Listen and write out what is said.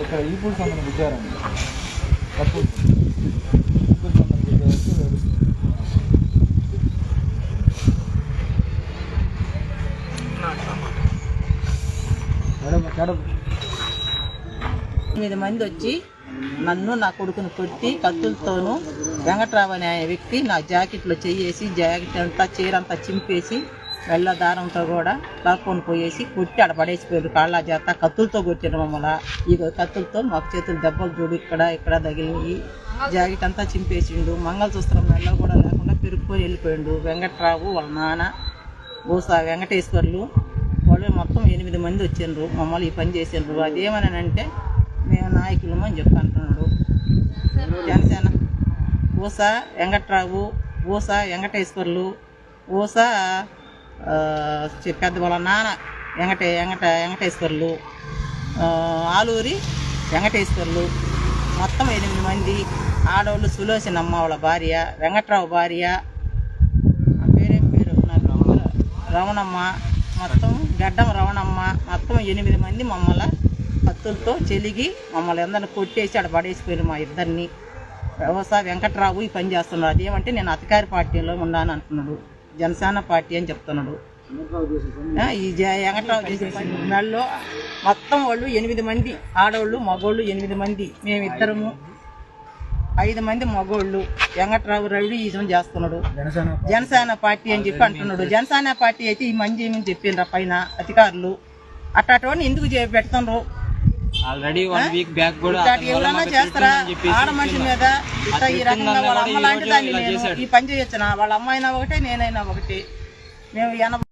ఇక్కడ ఈ పూలు సంబంధం ఎనిమిది మంది వచ్చి నన్ను నా కొడుకును కొట్టి కత్తులతోనూ వెంకట్రావు అనే వ్యక్తి నా జాకెట్లో చెయ్యేసి జాకెట్ అంతా చీర అంతా చింపేసి వెళ్ళ దారంతో కూడా లాక్కొని పోయేసి కొట్టి ఆడ పడేసిపోయారు. కాళ్ళ చేత కత్తులతో కొట్టారు మమ్మల్ని. ఇది కత్తులతో మాకు చేతులు దెబ్బలు చూడు ఇక్కడ ఇక్కడ తగిలినాయి జాకెట్ అంతా చింపేసిండు. మంగళసూత్రం వెళ్ళ కూడా లేకుండా పెరుక్కొని వెళ్ళిపోయిండు. వెంకట్రావు వాళ్ళ నాన్న బహుశా వెంకటేశ్వర్లు వాళ్ళు మొత్తం ఎనిమిది మంది వచ్చిండ్రు మమ్మల్ని ఈ పని చేసిండ్రు. అదేమనంటే మేము నాయకులము అని చెప్పి అంటున్నాడు. జనసేన. ఊస వెంకట్రావు ఊస వెంకటేశ్వర్లు ఊస పెద్ద వాళ్ళ నాన్న వెంకటే వెంకట వెంకటేశ్వర్లు ఆలూరి వెంకటేశ్వర్లు మొత్తం ఎనిమిది మంది ఆడవాళ్ళు సులోచనమ్మ వాళ్ళ భార్య వెంకట్రావు భార్య పేరేం పేరు? నాకు రమణమ్మ. మొత్తం గడ్డం రమణమ్మ. మొత్తం ఎనిమిది మంది మమ్మల్ని కత్తులతో చెలిగి మమ్మల్ని అందరిని కొట్టేసి ఆడ పడేసిపోయారు మా ఇద్దరిని. వ్యవసాయ వెంకట్రావు ఈ పని చేస్తున్నాడు. అదేమంటే నేను అధికార పార్టీలో ఉన్నాను అంటున్నాడు. జనసేన పార్టీ అని చెప్తున్నాడు. ఈ వెంకట్రావు చేసిన మొత్తం వాళ్ళు ఎనిమిది మంది ఆడవాళ్ళు మగోళ్ళు ఎనిమిది మంది మేమిద్దరము. ఐదు మంది మగోళ్ళు వెంకట్రావు రవి ఈజం చేస్తున్నాడు. జనసేన పార్టీ అని చెప్పి అంటున్నాడు. జనసేన పార్టీ అయితే ఈ మంది ఏమని చెప్పిండ్రా పైన అధికారులు? అట్టాటోని ఎందుకు పెడుతున్నారు? ఆల్రెడీ వన్ వీక్ బ్యాక్ కూడా ఎవరన్నా చేస్తారా? ఆడ మనిషి మీద ఇట్లా ఈ రకంగా వాళ్ళ అమ్మ లాంటి దాన్ని నేను ఈ పని చేయొచ్చునా? వాళ్ళ అమ్మాయినా ఒకటే నేనైనా ఒకటి. మేము ఎనభై